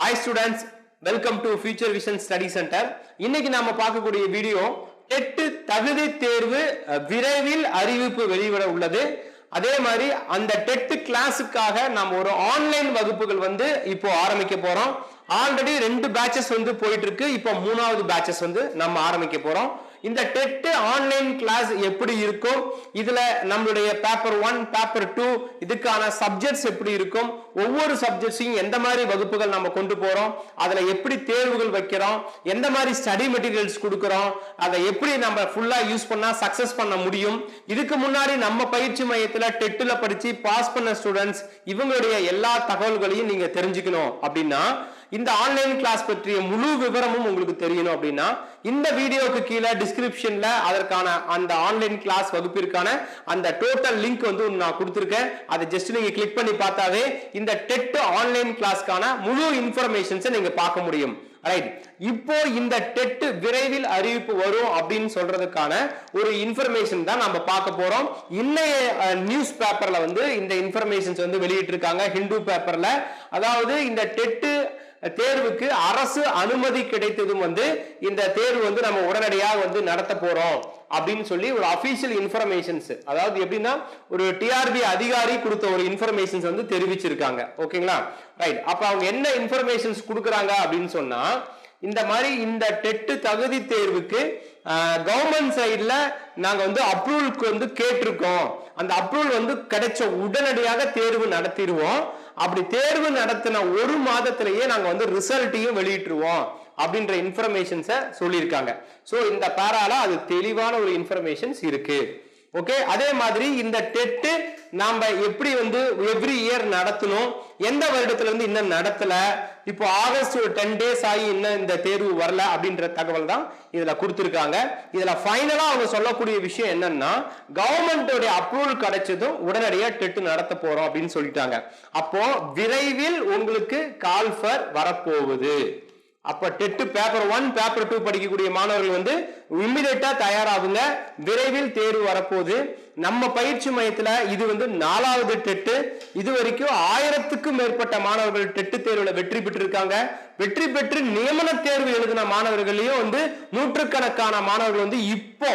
Hi students welcome to future vision study centre இன்னைக்கு நாம பார்க்கக்கூடிய வீடியோ டெட்டு தகுதி தேர்வு விரைவில் அறிவிப்பு வெளியிட உள்ளது. அதே மாதிரி அந்த டெட்டு கிளாஸுக்காக நாம் ஒரு ஆன்லைன் வகுப்புகள் வந்து இப்போ ஆரம்பிக்க போறோம். ஆல்ரெடி ரெண்டு பேட்சஸ் வந்து போயிட்டு இருக்கு. இப்போ மூணாவது பேட்சஸ் வந்து நம்ம ஆரம்பிக்க போறோம். இந்த டெட் ஆன்லைன் கிளாஸ் எப்படி இருக்கும்? இதுல நம்மளுடைய பேப்பர் ஒன் பேப்பர் டூ இதுக்கான சப்ஜெக்ட்ஸ் எப்படி இருக்கும்? ஒவ்வொரு சப்ஜெக்ட்ஸையும் எந்த மாதிரி வகுப்புகள் நம்ம கொண்டு போறோம்? அதுல எப்படி தேர்வுகள் வைக்கிறோம்? எந்த மாதிரி ஸ்டடி மெட்டீரியல்ஸ் கொடுக்குறோம்? அதை எப்படி நம்ம ஃபுல்லா யூஸ் பண்ணா சக்சஸ் பண்ண முடியும்? இதுக்கு முன்னாடி நம்ம பயிற்சி மையத்துல டெட்டுல படிச்சு பாஸ் பண்ண ஸ்டூடெண்ட்ஸ் இவங்களுடைய எல்லா தகவல்களையும் நீங்க தெரிஞ்சுக்கணும் அப்படின்னா இந்த ஆன்லைன் கிளாஸ் பற்றிய முழு விவரமும் உங்களுக்கு தெரியணும் அப்படின்னா இந்த வீடியோக்கு கீழே டிஸ்கிரிப்ஷன்ல அதற்கான அந்த ஆன்லைன் கிளாஸ் வகுப்பிற்கான அந்த டோட்டல் லிங்க் வந்து நான் கொடுத்துருக்கேன். அதை ஜஸ்ட் நீங்க கிளிக் பண்ணி பார்த்தாவே இந்த டெட் ஆன்லைன் கிளாஸ்க்கான முழு இன்ஃபர்மேஷன்ஸை நீங்க பார்க்க முடியும். ரைட் இப்போ இந்த டெட் விரைவில் அறிவிப்பு வரும் அப்படின்னு சொல்றதுக்கான ஒரு இன்ஃபர்மேஷன் தான் நம்ம பார்க்க போறோம். இன்னைய நியூஸ் பேப்பர்ல வந்து இந்த இன்ஃபர்மேஷன்ஸ் வந்து வெளியிட்டிருக்காங்க. ஹிந்து பேப்பர்ல அதாவது இந்த டெட்டு தேர்வுக்கு அரசு அனுமதி கிடைத்ததும் வந்து இந்த தேர்வு வந்து நம்ம உடனடியாக வந்து நடத்த போறோம் அப்படின்னு சொல்லி ஒரு அபிஷியல் இன்ஃபர்மேஷன்ஸ் அதாவது எப்படின்னா ஒரு டிஆர்பி அதிகாரி கொடுத்த ஒரு இன்ஃபர்மேஷன்ஸ் வந்து தெரிவிச்சிருக்காங்க. ஓகேங்களா ரைட் அப்ப அவங்க என்ன இன்ஃபர்மேஷன்ஸ் கொடுக்குறாங்க அப்படின்னு சொன்னா இந்த மாதிரி இந்த டெட்டு தகுதி தேர்வுக்கு கவர்மெண்ட் சைடில் நாங்கள் வந்து அப்ரூவலுக்கு வந்து கேட்டிருக்கோம். அந்த அப்ரூவல் வந்து கிடைச்ச உடனடியாக தேர்வு நடத்திடுவோம். அப்படி தேர்வு நடத்தின ஒரு மாதத்திலேயே நாங்கள் வந்து ரிசல்ட்டையும் வெளியிட்டுருவோம் அப்படின்ற இன்ஃபர்மேஷன்ஸை சொல்லியிருக்காங்க. ஸோ இந்த பேரால அது தெளிவான ஒரு இன்ஃபர்மேஷன்ஸ் இருக்குது ஓகே அதே மாதிரி இந்த டெட்டு நாம எப்படி வந்து எவ்ரி இயர் நடத்தணும்? எந்த வருடத்துல இருந்து இன்னும் நடத்தல? இப்போ ஆகஸ்ட் ஒரு டென் டேஸ் ஆகி இன்னும் இந்த தேர்வு வரல அப்படின்ற தகவல் தான் இதுல கொடுத்துருக்காங்க. இதுல ஃபைனலா அவங்க சொல்லக்கூடிய விஷயம் என்னன்னா கவர்மெண்டோட அப்ரூவல் கிடைச்சதும் உடனடியா டெட்டு நடத்த போறோம் அப்படின்னு சொல்லிட்டாங்க. அப்போ விரைவில் உங்களுக்கு கால்ஃபர் வரப்போகுது. அப்ப TET paper one paper two படிக்கக்கூடிய மாணவர்கள் வந்து இம்மிடியட்டா தயாராகுங்க. விரைவில் தேர்வு வரப்போகுது. நம்ம பயிற்சி மையத்துல இது வந்து நாலாவது டெட்டு இது வரைக்கும் ஆயிரத்துக்கும் மேற்பட்ட மாணவர்கள் டெட்டு தேர்வுல வெற்றி பெற்றிருக்காங்க. வெற்றி பெற்று நியமன தேர்வு எழுதின மாணவர்களையும் வந்து நூற்றுக்கணக்கான மாணவர்கள் வந்து இப்போ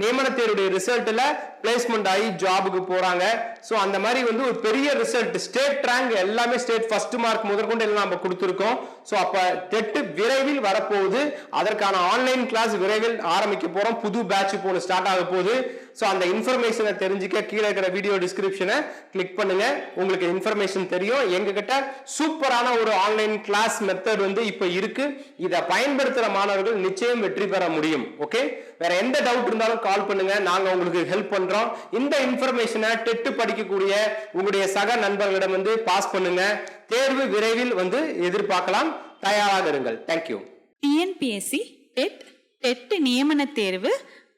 நியமன தேர்வுடைய ரிசல்ட்ல பிளேஸ்மெண்ட் ஆகி ஜாபுக்கு போறாங்க. ஸோ அந்த மாதிரி வந்து ஒரு பெரிய ரிசல்ட் ஸ்டேட் ரேங்க் எல்லாமே ஸ்டேட் ஃபர்ஸ்ட் மார்க் முதற்கொண்டு எல்லாம் நம்ம கொடுத்துருக்கோம். ஸோ அப்போ டெட் விரைவில் வரப்போகுது. அதற்கான ஆன்லைன் கிளாஸ் விரைவில் ஆரம்பிக்க போகிறோம் புது பேட்ச் போல ஸ்டார்ட் ஆக போகுது. ஸோ அந்த இன்ஃபர்மேஷனை தெரிஞ்சுக்க கீழே இருக்கிற வீடியோ டிஸ்கிரிப்ஷனை கிளிக் பண்ணுங்க. உங்களுக்கு இன்ஃபர்மேஷன் தெரியும். எங்ககிட்ட சூப்பரான ஒரு ஆன்லைன் கிளாஸ் மெத்தட் வந்து இப்போ இருக்கு. இதை பயன்படுத்துகிற மாணவர்கள் நிச்சயம் வெற்றி பெற முடியும். ஓகே வேற எந்த டவுட் இருந்தாலும் கால் பண்ணுங்க. நாங்கள் உங்களுக்கு ஹெல்ப் பண்றோம். இந்த இன்ஃபர்மேஷனை டெட்டு படிக்கக்கூடிய உங்களுடைய சக நண்பர்களிடம் வந்து பாஸ் பண்ணுங்க. தேர்வு விரைவில் வந்து எதிர்பார்க்கலாம். தயாராக இருங்கள். தேங்க்யூ டிஎன்பிஎஸ்சி டெட் டெட் நியமன தேர்வு